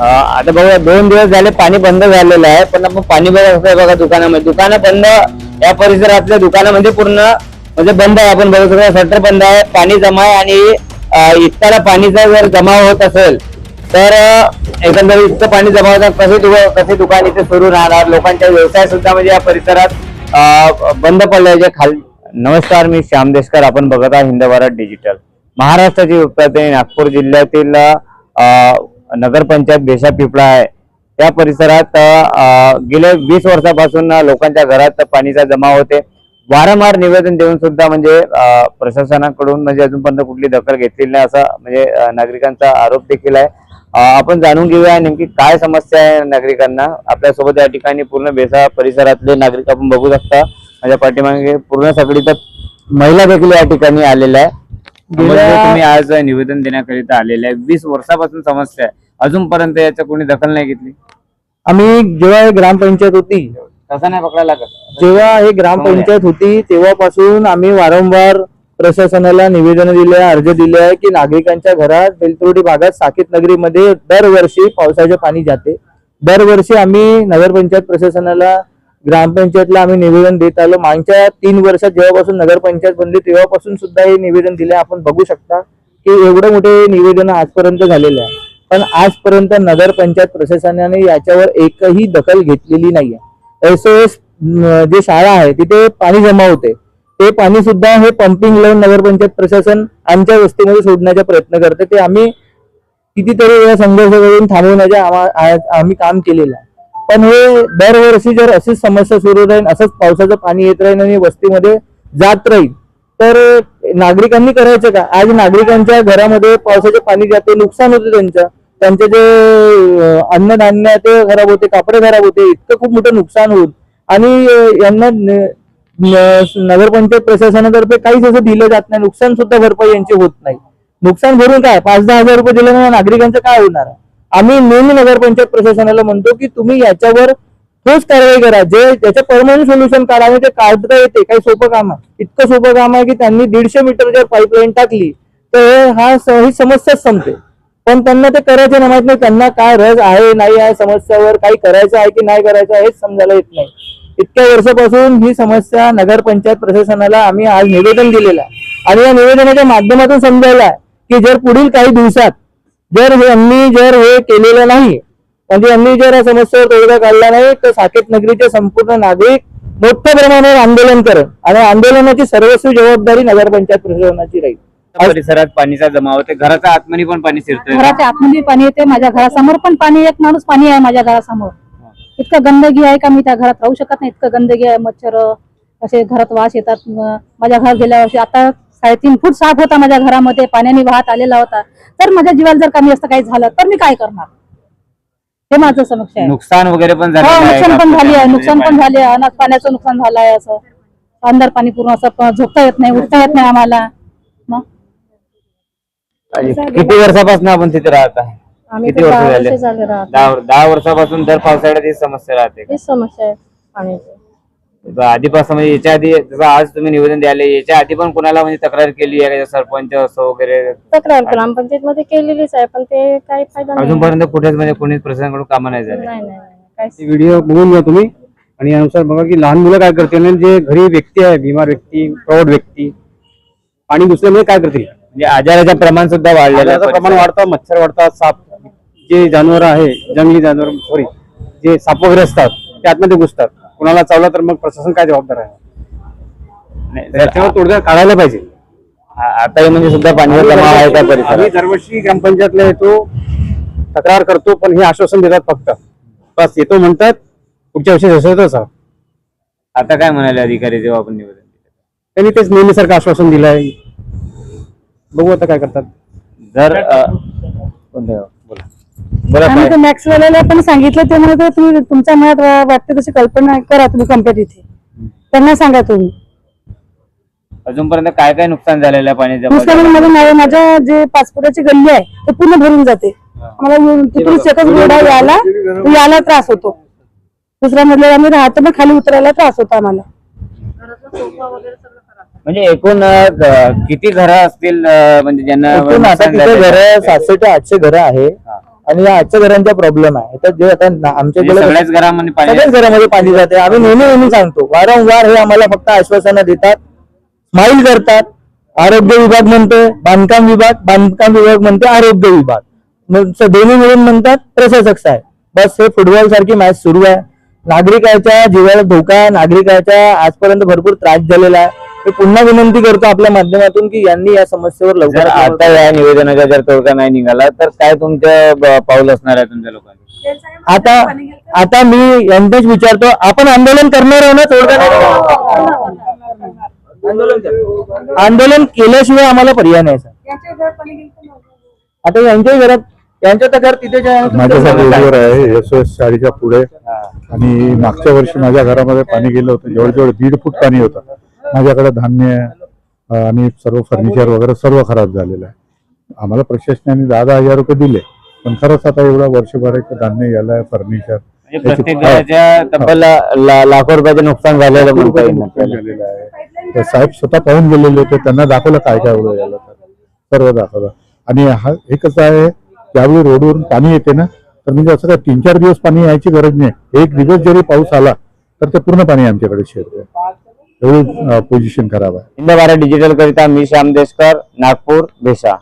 आता बघा दोन दिवस झाले पाणी बंद झालेलं आहे पण आपण पाणी बघा कसं आहे बघा दुकानामध्ये. दुकानं बंद या परिसरातल्या दुकानामध्ये पूर्ण म्हणजे बंद आहे. आपण बघू असतो शटर बंद आहे पाणी जमा आहे आणि इतकाला इतक्याला पाणीचा जर जमा होत असेल तर अं, एकंदरीत इतकं पाणी जमा होतात कसे दु- कसे दुकान इथे सुरू राहणार? लोकांचा व्यवसाय सुद्धा म्हणजे या परिसरात बंद पडलाय. जे खाल नमस्कार मी श्याम देशकर. आपण बघत आहात हिंद भारत डिजिटल. महाराष्ट्राची प्रतिनिधी नागपूर जिल्ह्यातील नगरपंचायत बेशा पिपळा आहे. या परिसरात गेल्या वीस वर्षापासून लोकांच्या घरात पाणीचा जमा होते. वारंवार निवेदन देऊन सुद्धा म्हणजे प्रशासनाकडून म्हणजे अजूनपर्यंत कुठली दखल घेतलेली नाही असा म्हणजे नागरिकांचा आरोप देखील आहे. आपण जाणून घेऊया नेमकी काय समस्या आहे नागरिकांना. आपल्यासोबत या ठिकाणी पूर्ण बेसा परिसरातले नागरिक आपण बघू शकता. माझ्या पाठीमागे पूर्ण सगळी तर महिला देखील या ठिकाणी आलेल्या आहे. तुम्ही आज निवेदन देण्याकरिता आलेले आहे. वीस वर्षापासून समस्या आहे. अजूनपर्यंत याच्या कोणी दखल नाही घेतली? आम्ही जेव्हा हे ग्रामपंचायत होती तसा नाही पकडायला लागत. जेव्हा हे ग्रामपंचायत होती तेव्हापासून आम्ही वारंवार प्रशासनाला निवेदन दिले आहे, अर्ज दिले आहे की नागरिकांच्या घरात बेलतुर्डी भागात साकेत नगरीमध्ये दरवर्षी पावसाचे पाणी जाते. दरवर्षी आम्ही नगरपंचायत प्रशासनाला ग्रामपंचायतला आम्ही निवेदन देत आलो. मागच्या तीन वर्षात जेव्हापासून नगरपंचायत बनली तेव्हापासून सुद्धा हे निवेदन दिले. आपण बघू शकता की एवढे मोठे निवेदन आजपर्यंत झालेले आहे. पण आजपर्यंत नगरपंचायत प्रशासनाने याच्यावर एकही दखल घेतलेली नाहीये. एस एस जे शाळा आहे तिथे पाणी जमा होते. ते पाणी सुद्धा हे पंपिंग लावून नगरपंचायत प्रशासन आमच्या वस्तीमध्ये सोडण्याचा प्रयत्न करते. ते आम्ही कितीतरी वेळा संघर्ष करून थांबवण्याचे आम्हा- आम्ही काम केलेलं आहे. पण हे दरवर्षी जर अशीच समस्या सुरू राहील असंच पावसाचं पाणी येत राहील आणि वस्तीमध्ये जात राहील तर नागरिकांनी करायचं का? आज नागरिकांच्या घरामध्ये पावसाचे पाणी जाते नुकसान होते त्यांचं. त्यांचे जे अन्नधान्य ते खराब होते कापडे खराब होते इतकं खूप मोठं नुकसान होत आणि यांना नगरपंचायत प्रशासनातर्फे काहीच असं दिलं जात नाही. नुकसान सुद्धा भरपाई यांची होत नाही. नुकसान भरून काय? पाच दहा हजार रुपये दिल्यामुळे नागरिकांचं काय होणार? आम्ही नेहमी नगरपंचायत प्रशासनाला म्हणतो की तुम्ही याच्यावर ठोस कारवाई करा. जे त्याचं परमनंट सोल्युशन काढा ते काढता येते. काही सोपं काम आहे. इतकं सोपं काम आहे की त्यांनी दीडशे मीटर जर पाईपलाईन टाकली तर हा ही समस्याच संपते. पण त्यांना ते करायचं नाही माहीत नाही त्यांना काय रस आहे नाही आहे समस्यावर काही करायचं आहे की नाही करायचं आहे हेच समजायला येत नाही. इतक्या वर्षापासून ही समस्या नगरपंचायत प्रशासनाला आम्ही आज निवेदन दिलेलं आहे. आणि या निवेदनाच्या माध्यमातून समजायला आहे की जर पुढील काही दिवसात जर हे- यांनी जर हे केलेलं नाही म्हणजे यांनी जर या समस्येवर तोडगा काढला नाही तर साकेत नगरीचे संपूर्ण नागरिक मोठ्या प्रमाणावर आंदोलन करेल. आणि आंदोलनाची सर्वस्वी जबाबदारी नगरपंचायत प्रशासनाची राहील. परिसरात पाणीचा जमा होते घराच्या आतमध्ये पण पाणी शिरतोय घराच्या आतमध्ये पाणी येते माझ्या घरासमोर पण पाणी एक माणूस पाणी आहे माझ्या घरासमोर. इतकं गंदगी आहे का मी त्या घरात राहू शकत नाही इतकं गंदगी आहे मच्छर असे घरात वास येतात. म- माझ्या घरात गेल्या वर्षी आता साडेतीन फूट साफ होता माझ्या घरामध्ये पाण्याने वाहत आलेला होता. तर माझ्या जीवाला जर कमी असं काही झालं तर मी काय करणार? हे माझं समक्ष आहे. नुकसान वगैरे पण हो झालं नुकसान पण झाली आहे नुकसान पण झाले आहे. अनाज पाण्याचं नुकसान झालं आहे असं. अंदर पाणी पूर्ण असं प- झोपता येत नाही उठता येत नाही आम्हाला. किती वर्षापासून आपण तिथे राहत आहे? आम्ही किती वर्ष दहा झाले? वर्ष झाले राहतो दहा दहा वर्षापासून दर पावसाळ्यात ही समस्या राहते हीच समस्या आहे पाण्याची आधीपासून म्हणजे याच्या आधी जसं आज तुम्ही निवेदन द्याले याच्या आधी पण कोणाला म्हणजे तक्रार केली आहे का? सरपंच असो वगैरे? तक्रार ग्रामपंचायत मध्ये केलेलीच आहे पण ते काही फायदा नाही. अजूनपर्यंत कुठेच म्हणजे कोणीच प्रशासनाकडून कामं नाही झाले. नाही नाही नाही, काहीच व्हिडिओ बघून घ्या तुम्ही. आणि यानुसार बघा की लहान मुलं काय करतील आणि जे घरी व्यक्ती आहे बिमार व्यक्ती प्रौढ व्यक्ती पाणी घुसल्यामुळे काय करतील? म्हणजे आजाराचं प्रमाण सुद्धा वाढलेलं आहे. आजाराचं प्रमाण वाढतं मच्छर वाढतात साप जे जनावर आहे जंगली जनावर सॉरी जे साप वगैरे असतात ते आतमध्ये घुसतात. कुणाला चावला तर मग प्रशासन काय जबाबदार आहे? नाही, तर याच्यावर तोडगा काढायला पाहिजे. आ- आताही म्हणजे सुद्धा पाणी जमा आहे त्या आम्ही परिसरात. दरवर्षी ग्रामपंचायतला येतो तक्रार करतो पण हे आश्वासन देतात फक्त. बस येतो म्हणतात पुढच्या वर्षी आहे तसं आता काय म्हणाले अधिकारी जेव्हा आपण निवेदन दिलं? त्यांनी तेच नेहमीसारखं आश्वासन दिलंय. बघू आता काय करतात. जर अ, कोणतं? बोला. बोला आम्ही काय? तर मॅक्स वाल्याला पण सांगितलं ते म्हणत तुम्ही तुमच्या मनात वा- वाटते तशी कल्पना करा तुम्ही कंप्लीट इथे. त्यांना सांगा तुम्ही. अजूनपर्यंत काय काय नुकसान झालेलं आहे पाणी जमा नुसतं म्हणजे माझं माझं- माझ्या जे पाचपुटाची गल्ली आहे ते पूर्ण भरून जाते. आम्हाला येऊन तिकडून एकच रोड यायला यायला त्रास होतो. दुसऱ्या मधल्या आम्ही राहतो ना खाली उतरायला त्रास होतो आम्हाला. म्हणजे एकूण अ, किती घरं असतील अ, म्हणजे ज्यांना एकूण आता नुकसान तिथे झालेलं घर आहे? सातशे ते आठशे घरं आहे. हा. आणि या आजच्या घरांचा प्रॉब्लेम आहे. तर जे आता ना- आमच्याकडे म्हणजे सगळ्याच घरामध्ये पाणी सगळ्याच घरामध्ये पाणी जाते. आम्ही नेहमी नेहमी सांगतो वारंवार हे आम्हाला फक्त आश्वासनं देतात. स्माईल करतात. आरोग्य विभाग म्हणते बांधकाम विभाग बांधकाम विभाग म्हणते आरोग्य विभाग. मग स- दोन्ही मिळून म्हणतात प्रशासक साहेब. बस हे फुटबॉल सारखी मॅच सुरू आहे. नागरिकाच्या जीवाला धोका आहे. नागरिकाच्या आजपर्यंत भरपूर त्रास झालेला आहे. मी पुन्हा विनंती करतो आपल्या माध्यमातून की यांनी या समस्येवर जर लवकर आता या निवेदनाचा जर तोडगा नाही निघाला तर काय तुमचं ब- पाऊल असणार आहे तुमच्या लोकांनी आता आता मी यांनाच विचारतो आपण आंदोलन करणार आहोत ना? तोडगा नाही आंदोलन केल्याशिवाय आम्हाला पर्याय नाही सर. आता यांच्याही घरात यांचं तर घर तिथेच आहे माझ्यासाठी आहे एस एस शाळेच्या पुढे. आणि मागच्या वर्षी माझ्या घरामध्ये पाणी गेलं होतं. जवळजवळ दीड फूट पाणी होतं. माझ्याकडे धान्य आणि सर्व फर्निचर वगैरे सर्व खराब झालेलं आहे. आम्हाला प्रशासनाने दहा दहा हजार रुपये दिले पण खरंच आता एवढं वर्षभराचं धान्य गेलंय फर्निचर. म्हणजे तब्बल लाखो रुपयाचं नुकसान झालेलं आहे तर साहेब स्वतः पाहून गेलेले होते त्यांना दाखवलं काय काय एवढं झालं तर सर्व दाखवलं. आणि हा हे कसं आहे ज्यावेळी रोडवरून पाणी येते ना तर म्हणजे असं काय तीन चार दिवस पाणी यायची गरज नाही. एक दिवस जरी पाऊस आला तर ते पूर्ण पाणी आमच्याकडे शिरते एवढी पोझिशन खराब आहे. हिंद भारत डिजिटल करिता मी श्याम देशकर नागपूर भेसा.